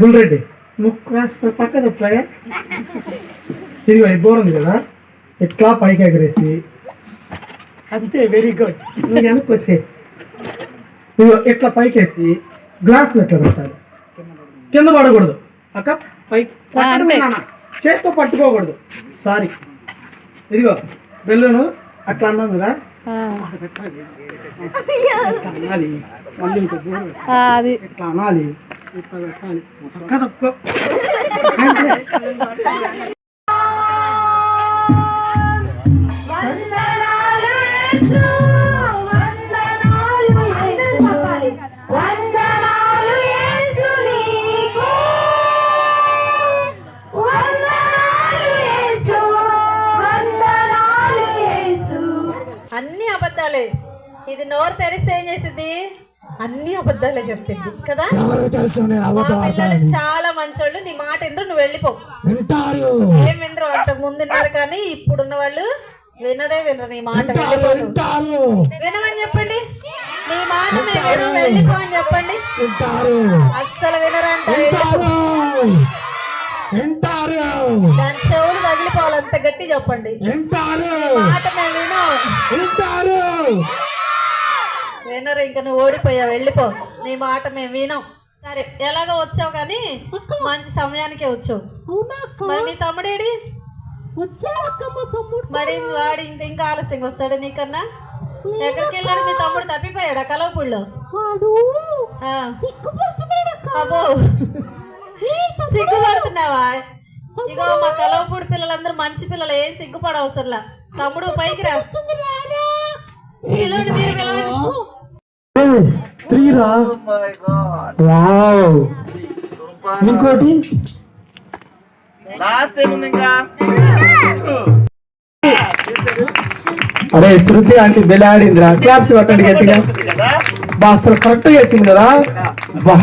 బుల్రెడ్డి నువ్వు కాస్త పక్క తప్పులాగా ఇదిగో ఇది దూరం ఉంది కదా? ఇట్లా పైకి ఎగరేసి? అంతే వెరీ గుడ్ నువ్వు వెనక్కి ఇదిగో ఇట్లా పైకేసి గ్లాస్ ఇట్లా పెట్టాలి. కింద పడకూడదు. అక్క పై. చేత్తో పట్టుకోకూడదు. సారీ ఇదిగో బెల్లును అట్లా అన్నాం కదా? అనాలి. ఇట్లా అనాలి? ఇట్లా పెట్టాలి తప్పుకో అన్ని అబద్ధాలే. ఇది నోరు తెరిస్తే ఏం చేసింది అన్ని అబద్ధాలే చెప్పింది. కదా? మా పిల్లలు చాలా మంచోళ్ళు. నీ మాట ఎందుకు నువ్వు వెళ్ళిపో. ఏం వినరు. అంతకు ముందు విన్నారు కానీ ఇప్పుడున్న వాళ్ళు వినదే వినరు. నీ మాట వెళ్ళిపో. వినమని చెప్పండి. నీ మాట మేము వినం, వెళ్ళిపో అని చెప్పండి. అస్సలు వినరంట. దాని చెవులు తగిలిపోవాలి అంత గట్టి చెప్పండి. మాట మేము వినం వినరు ఇంకా నువ్వు ఓడిపోయావు. వెళ్ళిపో. నీ మాట మేము వినం. సరే ఎలాగో వచ్చావు కానీ మంచి సమయానికే వచ్చావు. మరి మీ తమ్ముడేడి? మరి వాడు ఇంత ఇంకా ఆలస్యంగా వస్తాడు నీకన్నా? ఎక్కడికి వెళ్ళాడు మీ తమ్ముడు? తప్పిపోయాడా కలవపుల్లో? ఆ. అబ్బో. సిగ్గుపడుతున్నావా? ఇగో మా కలవపూడి పిల్లలందరూ మంచి పిల్లలు ఏం సిగ్గుపడవసరంలా. తమ్ముడు పైకి రా. పిల్లలు మీరు పిలవండి త్రీ రా వావ్ ఇంకోటి? లాస్ట్ ఏముంది ఇంకా? అరే శృతి ఆంటీ బెలాడిందిరా క్లాప్స్ కొట్టండి గట్టిగా. బా అసలు కరెక్ట్ చేసింది కదా. బా.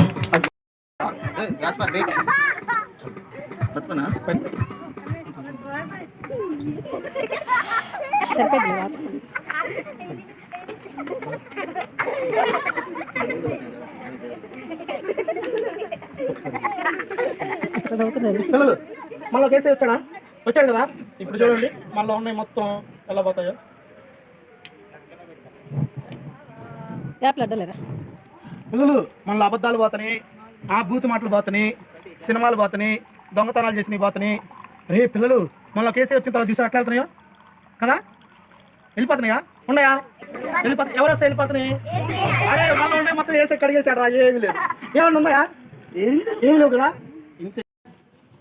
పిల్లలు మళ్ళీ కేసే వచ్చాడా? వచ్చాడు కదా? ఇప్పుడు చూడండి మళ్ళీ ఉన్నాయి మొత్తం ఎలా పోతాయో. పిల్లలు మళ్ళీ అబద్ధాలు పోతని ఆ బూత్ మాటలు పోతని సినిమాలు పోతని దొంగతనాలు చేసినవి పోతని రే పిల్లలు మళ్ళీ కేసీ వచ్చిన తర్వాత ఎట్లా వెళ్తున్నాయో? కదా? వెళ్ళిపోతున్నాయా? ఉన్నాయా? వెళ్ళిపోతా ఎవరు వస్తే వెళ్ళిపోతున్నాయి? అరే మళ్ళీ ఉండే మొత్తం వేసే కడిగేసాడు రా ఏమి లేదు. ఏమన్నా ఉన్నాయా?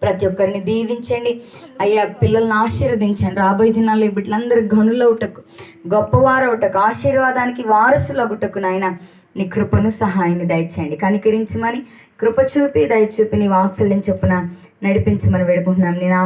ప్రతి ఒక్కరిని దీవించండి. అయ్యా పిల్లల్ని ఆశీర్వదించండి. రాబోయే దినాల్లో ఈ బిడ్డలందరూ గనులవుటకు గొప్పవారవుటకు ఆశీర్వాదానికి వారసులగుటకు నాయన నీ కృపను సహాయాన్ని దయచేయండి. కనికరించమని కృప చూపి దయచూపి నీ వాత్సల్యం చొప్పున నడిపించమని వేడుకుంటున్నాం. నేను